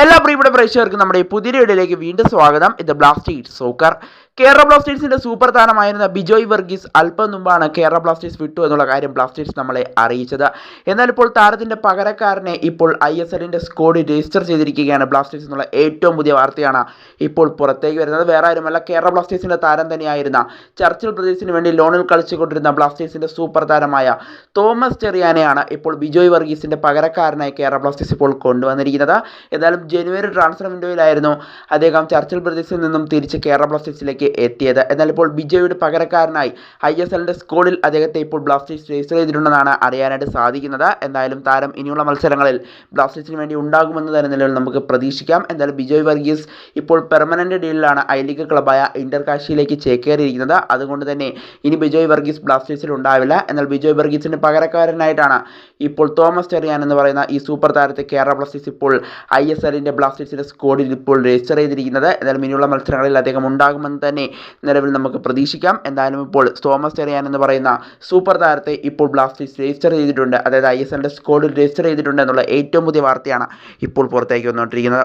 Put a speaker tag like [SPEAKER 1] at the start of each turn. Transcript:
[SPEAKER 1] എല്ലാ പ്രിയപ്പെട്ട പ്രേക്ഷകർക്കും നമ്മുടെ പുതിയ വീഡിയോയിലേക്ക് വീണ്ടും സ്വാഗതം. ഇത് ബ്ലാസ്റ്റേഴ്സ് സോക്കർ. കേരള ബ്ലാസ്റ്റേഴ്സിന്റെ സൂപ്പർ താരമായിരുന്ന ബിജോയ് വർഗീസ് അല്പം മുമ്പാണ് കേരള ബ്ലാസ്റ്റേഴ്സ് വിട്ടു എന്നുള്ള കാര്യം ബ്ലാസ്റ്റേഴ്സ് നമ്മളെ അറിയിച്ചത്. എന്നാൽ ഇപ്പോൾ താരത്തിന്റെ പകരക്കാരനെ ഇപ്പോൾ ഐ എസ് എല്ലിന്റെ സ്കോഡ് രജിസ്റ്റർ ചെയ്തിരിക്കുകയാണ് ബ്ലാസ്റ്റേഴ്സ് എന്നുള്ള ഏറ്റവും പുതിയ വാർത്തയാണ് ഇപ്പോൾ പുറത്തേക്ക് വരുന്നത്. വേറെ ആരുമല്ല കേരള ബ്ലാസ്റ്റേഴ്സിന്റെ താരം തന്നെയായിരുന്ന ചർച്ചിൽ ബ്രദേഴ്സിന് വേണ്ടി ലോണിൽ കളിച്ചുകൊണ്ടിരുന്ന ബ്ലാസ്റ്റേഴ്സിന്റെ സൂപ്പർ താരമായ തോമസ് ചെറിയാനെയാണ് ഇപ്പോൾ ബിജോയ് വർഗീസിന്റെ പകരക്കാരനായി കേരള ബ്ലാസ്റ്റേഴ്സ് ഇപ്പോൾ കൊണ്ടുവന്നിരിക്കുന്നത്. ഏതായാലും ജനുവരി ട്രാൻസ്ഫർ വിൻഡോയിലായിരുന്നു അദ്ദേഹം ചർച്ചിൽ ബ്രദേഴ്സിൽ നിന്നും തിരിച്ച് കേരള ബ്ലാസ്റ്റേഴ്സിലേക്ക് എത്തിയത്. എന്നാൽ ഇപ്പോൾ ബിജോയുടെ പകരക്കാരനായി ഐ എസ് എല്ലിന്റെ സ്കോഡിൽ അദ്ദേഹത്തെ ഇപ്പോൾ ബ്ലാസ്റ്റേഴ്സ് രജിസ്റ്റർ ചെയ്തിട്ടുണ്ടെന്നാണ് അറിയാനായിട്ട് സാധിക്കുന്നത്. എന്തായാലും താരം ഇനിയുള്ള മത്സരങ്ങളിൽ ബ്ലാസ്റ്റേഴ്സിന് വേണ്ടി ഉണ്ടാകുമെന്ന് തന്നെ നിലവിൽ നമുക്ക് പ്രതീക്ഷിക്കാം. എന്തായാലും ബിജോയ് വർഗീസ് ഇപ്പോൾ പെർമനന്റ് ഡീലിലാണ് ഐ ലീഗ് ക്ലബായ ഇന്റർ കാശിയിലേക്ക് ചേക്കേറിയിരിക്കുന്നത്. അതുകൊണ്ട് തന്നെ ഇനി ബിജോയ് വർഗീസ് ബ്ലാസ്റ്റേഴ്സിൽ ഉണ്ടാവില്ല. എന്നാൽ ബിജോയ് വർഗീസിന്റെ പകരക്കാരനായിട്ടാണ് ഇപ്പോൾ തോമസ് ചെറിയാൻ എന്ന് പറയുന്ന ഈ സൂപ്പർ താരത്തെ കേരള ബ്ലാസ്റ്റേഴ്സ് ഇപ്പോൾ ഐ എസ് എല്ലിന്റെ ബ്ലാസ്റ്റേഴ്സിന്റെ സ്കോഡിൽ ഇപ്പോൾ രജിസ്റ്റർ ചെയ്തിരിക്കുന്നത്. എന്നാലും ഇനിയുള്ള മത്സരങ്ങളിൽ അദ്ദേഹം ഉണ്ടാകുമെന്ന് തന്നെ നിലവിൽ നമുക്ക് പ്രതീക്ഷിക്കാം. എന്തായാലും ഇപ്പോൾ തോമസ് ചെറിയാൻ എന്ന് പറയുന്ന സൂപ്പർ താരത്തെ ഇപ്പോൾ ബ്ലാസ്റ്റേഴ്സ് രജിസ്റ്റർ ചെയ്തിട്ടുണ്ട്. അതായത് ഐ എസ് എല്ലിന്റെ സ്കോഡിൽ രജിസ്റ്റർ ചെയ്തിട്ടുണ്ട് എന്നുള്ള ഏറ്റവും പുതിയ വാർത്തയാണ് ഇപ്പോൾ പുറത്തേക്ക് വന്നുകൊണ്ടിരിക്കുന്നത്.